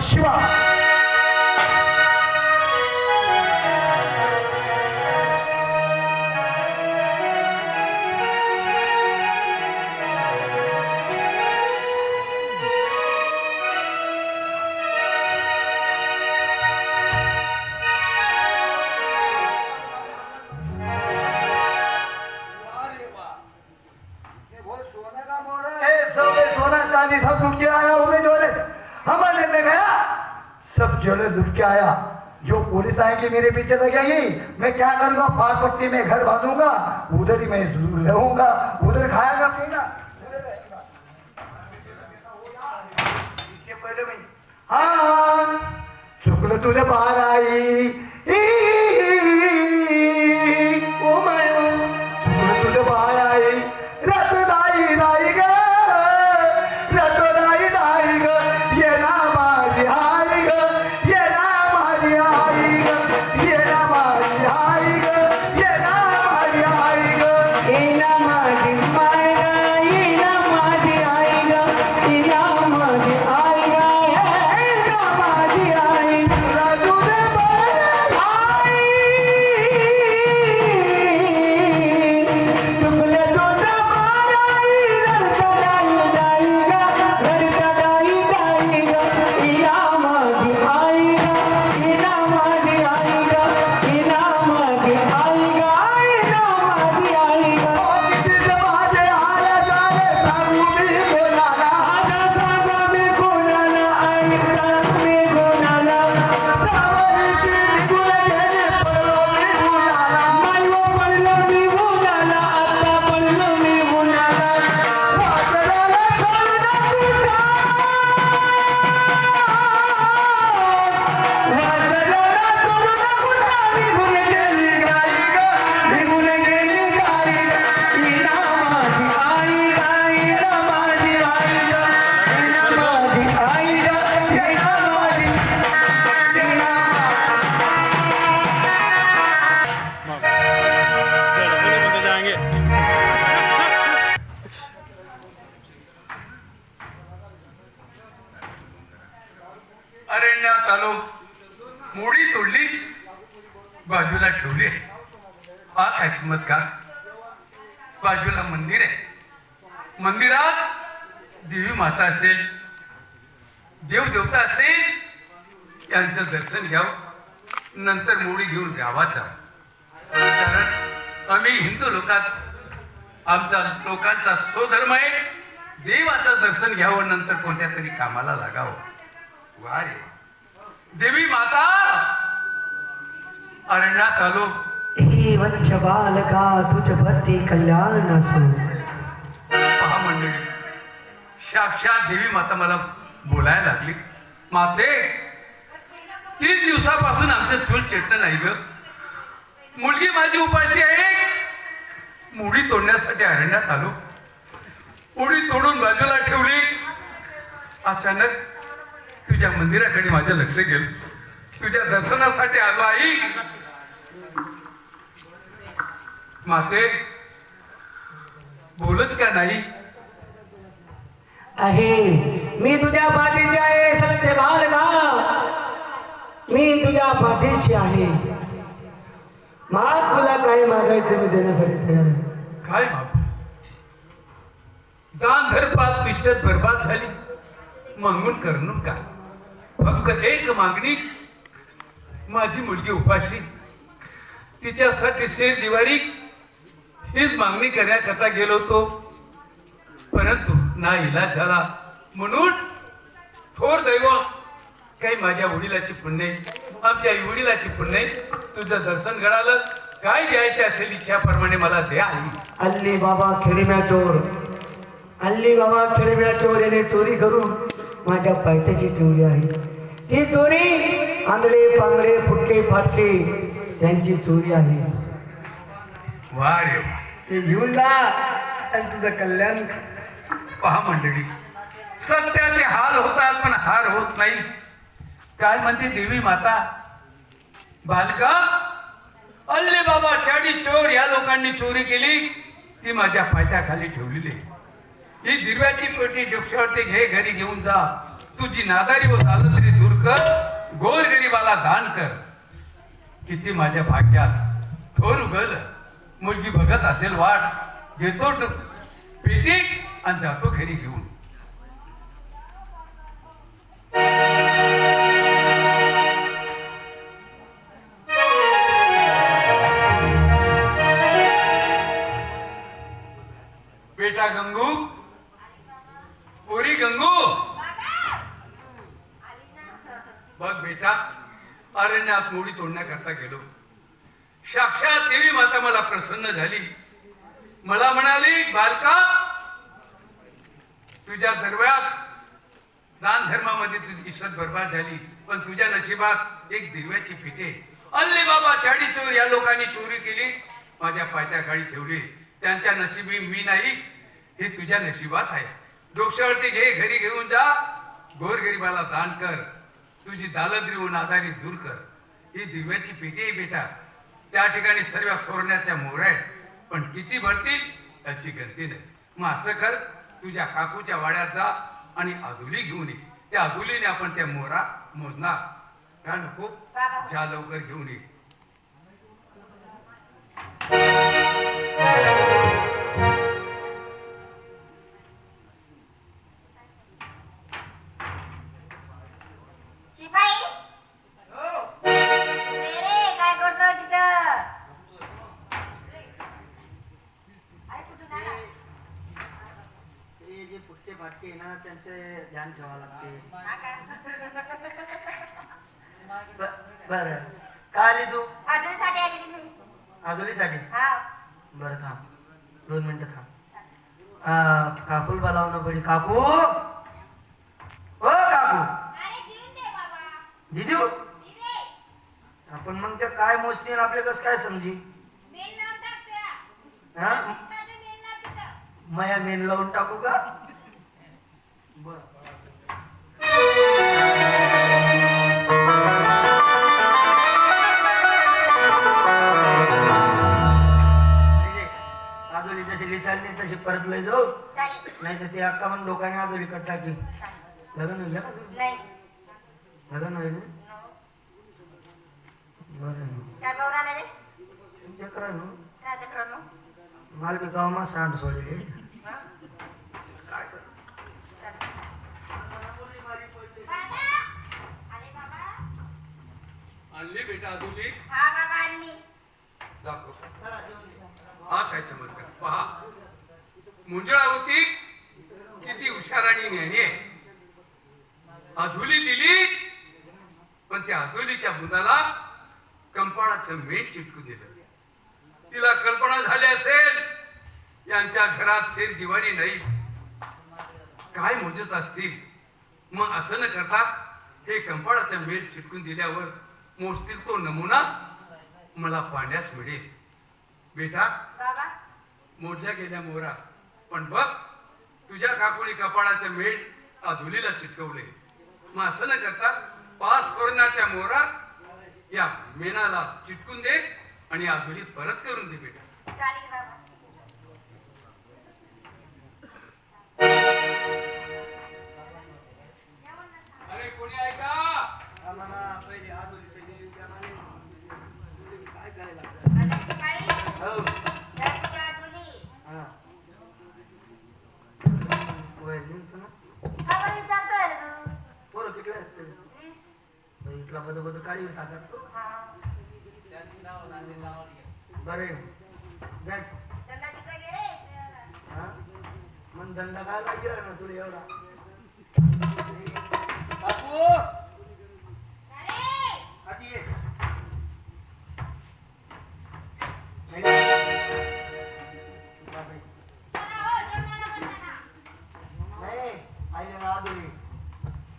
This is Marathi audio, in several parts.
希望 सब लुट के आया। जो पुलिस आएगी मेरे पीछे लगेगी मैं क्या करूंगा? पार पट्टी में घर बांधूंगा उधर ही मैं रहूंगा उधर खाएगा पीना। हाँ चुकलं तुझे बाहर आई। बाजूला आहे. हा काय चमत्कार बाजूला मंदिर आहे. मंदिरात देवी माता असेल देव देवता असेल यांचं दर्शन घ्यावं. नंतर मोडी घेऊन गावात कारण आम्ही हिंदू लोकात आमचा लोकांचा स्वधर्म आहे. देवाचं दर्शन घ्यावं नंतर कोणत्या तरी कामाला लागावं. वा रे वा. देवी माता! अरण्यात आलो हे वत्स बालका तुझ भक्ती कल्याण असो. पहा मंडळी साक्षात देवी माता मला बोलायला लागली. माते तीन दिवसापासून आमचं चूल चेतन नाही ग. मुलगी माझी उपाशी आहे. मुडी तोडण्यासाठी अरण्यात आलो. उडी तोडून बाजूला ठेवली. अचानक तुझ्या मंदिराकडे माझं लक्ष गेलं. तुझ्या दर्शनासाठी आलो आई. माते बोलत का नाही? आहे. मी तुझ्या पाठीशी आहे सत्य बालका मी तुझ्या पाठीशी आहे. माग तुला काय मागायचं मी देण्यासाठी तयार आहे काय बाबा दान धरपात पिष्टत बरबाद झाली. मागून करणून काय? फक्त एक मागणी माझी मुलगी उपाशी. तिच्यासाठी शेर जिवारी हीच मागणी करण्याकरता गेलो होतो. परंतु ना इलाज झाला. म्हणून थोर दैव काही माझ्या वडिलाची पुण्य आमच्या आई वडिलाची पुण्य तुझं दर्शन घडालं. काय द्यायचे असेल इच्छाप्रमाणे मला द्या अल्ली बाबा खेडीम्या चोर. अल्ली बाबा खेडीम्या चोर याने चोरी करून माझ्या पायथ्याशी ठेवली आहे. ती चोरी आंधळे पांगडे फुटके फाटके यांची चोरी आहे. ते घेऊन जा. आणि तुझं कल्याण. पहा मंडळी सत्याचे हाल होतात पण हार होत नाही. काय म्हणते देवी माता? बालका अल्ले बाबा चाडी चोर या लोकांनी चोरी केली ती माझ्या पायथ्याखाली ठेवलेली. ही दिव्याची पेटी डोक्यावरती घे घरी घेऊन जा. तुझी नादारी व झालं तरी दूर मला दान कर. किती माझ्या भाग्यात थोर उगल. मुलगी बघत असेल वाट घेतो पेटी आणि जातो घरी घेऊन. बेटा गंगू पोरी गंगू. बघ बेटा अरण्यात मोडी तोडण्याकरता गेलो साक्षात देवी माता मला प्रसन्न झाली. मला म्हणाली बालका तुझ्या दरव्यात दान धर्मामध्ये तुझी इश्वत बर्बाद झाली पण तुझ्या नशिबात एक दिव्याची पिके अल्ले बाबा चाडी चोर या लोकांनी चोरी केली. माझ्या पायत्या खाली ठेवली. त्यांच्या नशिबी मी नाही हे तुझ्या नशिबात आहे. डोक्षावरती घे घरी घेऊन जा. गोरगरिबाला दान कर. तुझी दालद्री होऊन आधारित दूर कर. ही दिव्याची पिके बेटा. त्या ठिकाणी सर्व सोडण्याच्या मोर आहेत. पण किती भरतील याची गणती नाही. मग असं कर तुझ्या काकूच्या वाड्यात जा आणि आधुली घेऊन ये. त्या आधुलीने आपण त्या मोरा मोजणार. का नको? ज्या लवकर घेऊन ये. ध्यान ठेवावं लागते. हा का? बर काय आली तू हा. बरं थांब. दोन मिनिटं थांब. आ, काकूल बोलावणं पडी काकू! ओ काकू! अरे देऊन दे बाबा. दिदी. आपण मग त्या काय मोजतील आपले कसं काय समजी. हा. मया मेन लावून टाकू का? बर. तशी परत लय जाऊ. नाही तर ते अक्का पण लोकांनी आजोली कट टाकी. लग्न होईल लग्न होईल बरं काय पाहून आला रे. ते करा ना. काय ते करू? माल बी गावामा सांड सोडले. हा? काय कर! आणली बेटा हा हा काय चमत्कार. पहा. मुंजळा होती किती हुशार आणि ज्ञानी आहे. अधुली दिली पण त्या अधुलीच्या बुदाला कंपाळाचं मेट चिटकू दिलं. तिला कल्पना झाली असेल यांच्या घरात शेर जिवाणी नाही. काय मोजत असतील? मग असं न करता हे कंपाळाचं मेट चिटकून दिल्यावर मोजतील तो नमुना मला पाण्यास मिळेल. बेटा मोडल्या गेल्या मोरा पण बघ तुझ्या काकुळी कपाळाचे मेढ अधुलीला चिटकवले. मग असं न करता पाच सुवर्णाच्या मोरा या मेणाला चिटकून दे आणि अधुली परत करून दे बेटा. चालेल बाबा अरे कोणी ऐका काय काय लागतं आला शिपाई हो जा तुझ्या आजोली. हा वहिनींचं ना का बरं विचारतोय रे तू? पोरं किती आहेत तरी? वीस. बदो बदो काळी टाकत तो बरे जाय. मग काय लागेल ना तुला एवढा? बापू! आधी नाही आदोली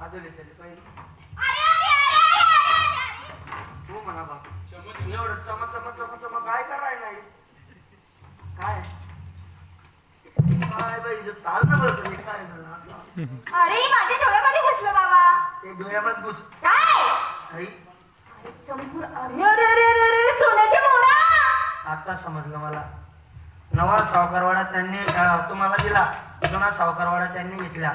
आदोली अरे, अरे, अरे, अरे, अरे, अरे. तू म्हणा बाप एवढं चम चम चम चम काय कराय नाही काय काय बाई जो चाल ना बरं तुम्ही काय झालं आपलं? अरे माझ्या डोळ्यामध्ये घुसलं बाबा. ते डोळ्यामध्ये घुस काय? अरे अरे अरे अरे अरे सोन्याच्या मोरा. आता समजलं मला. नवा सावकारवाडा त्यांनी तुम्हाला दिला. जुना सावकारवाडा त्यांनी घेतला.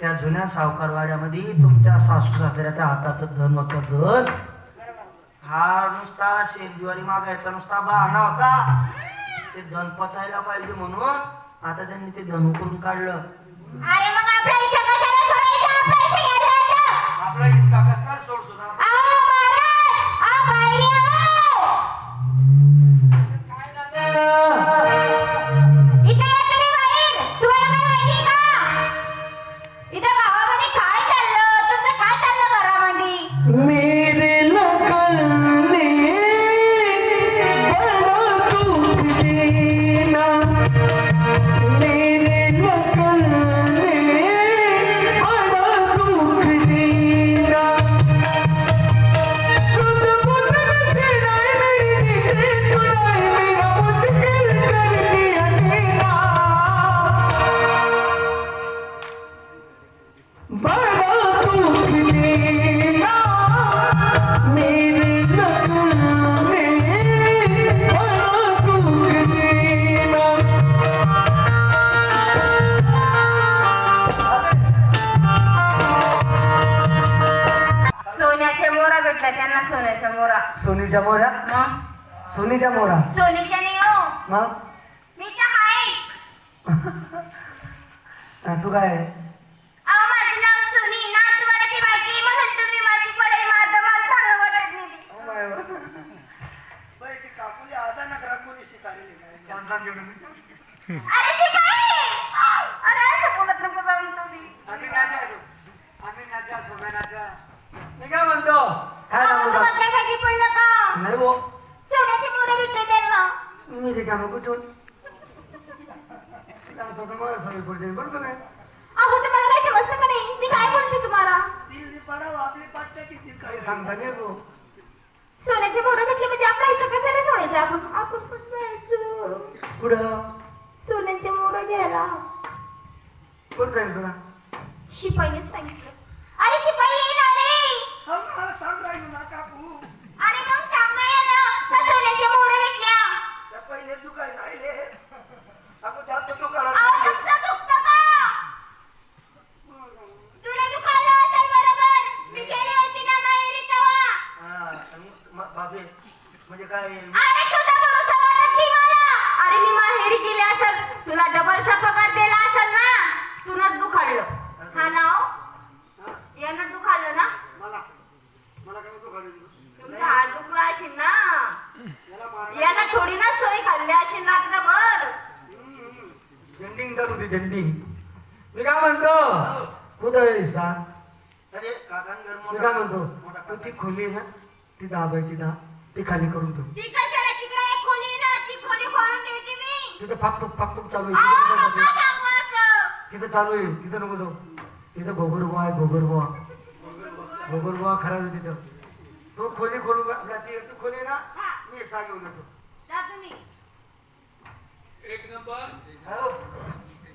त्या जुन्या सावकारवाड्यामध्ये तुमच्या सासू सासऱ्याच्या हाताचं धन होतं धन. हा नुसता शेंगज्वारी मागायचा नुसता बहाणा होता. ते धन पचायला पाहिजे म्हणून आता त्यांनी ते धनु करून काढलं? अरे मग घ्यायचं आपला इसका मोरा भेटल्या त्यांना सोन्याच्या मोरा सोनीच्या मोऱ्या मग? सोनीच्या मोरा सोनीच्या नाही हो. मग? मी तर आहे हा, तू काय? अहो माझं नाव सोनी. ना तुम्हाला ती माहिती म्हणून तुम्ही माझी पडेल माझं मला चांगलं वाटत नाही अरे ती काय? अरे असं बोलत नको जाऊन तुम्ही मी काय म्हणतो काय अहो, सांगू तुम्हाला काय माहिती पडलं का नाही बो सोन्याची मोरं भेटले त्यांना मी रिकामा कुठून आता तर मला सवय पडते बरोबर काय अहो तुम्हाला काय समजतं का नाही मी काय बोलते तुम्हाला काही सांगता नाही तू सोन्याची मोरं भेटले म्हणजे आपला हिस्सा कशाला सोडायचं आपण आपण पण जायचं पुढं सोन्याचे मोरं घ्यायला कोण जाईल तुला शिपाईनेच सांगितलं अरे शिपाई येणार रे अरे मग सांग ना याला का सोन्याच्या मोहऱ्या भेटल्या अहो तुमचं दुखतं का तुला दुखायला असेल बरोबर मी गेली होती ना माहेरी तेव्हा म्हणजे काय? अरे तुझा भरोसा वाटत नाही मला. अरे मी माहेरी गेले असेल तुला डबलचा पगार दिला असेल ना तुनच दुखाडलं. हा ना हो? यानं दुखाडलं ना? तुमचा हात दुखला असेल ना? यानं थोडी ना सोय खाल्ली असेल रात्रभर. झेंडिंग चालू होती झेंडिंग. मी काय म्हणतो? कुठं आहे सांग? मी काय म्हणतो? तू ती खोली ना ती दाबायची दा ती खाली करून ठेव. ती कशाला तिकडे एक खोली आहे ना ती खोली खोलून ठेवते मी. तिथं चालू आहे. तिथं नका नको जाऊ. सांगू असं. तिथं चालू आहे. तिथं नको जाऊ. तिथं घोगरबुवा आहे घोगरबुवा. घोगरबुवा खराब आहे तिथं. तो खोली खोलू का? आपला ती तू खोली आहे ना मी सा घेऊन येतो जा तुम्ही. एक नंबर. हॅलो.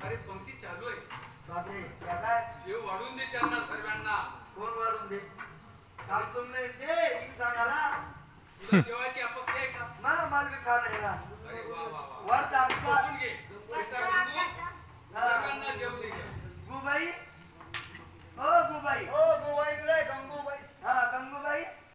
अरे पंक्ती चालू आहे. बापरे या काय? जेव वाढून दे त्यांना सर्वांना. फोन वाढून दे? काम तुम नाही ही सांगाला तुला जेवायची अपेक्षा आहे का मला माल बी खा नाही ना अरे वा वा वा वर आमचा बसून घे बेटा गंगू, सर्वांना जेवू दे गुबाई. हो गुबाई हो गुबाई गंगूबाई. हा गंगूबाई.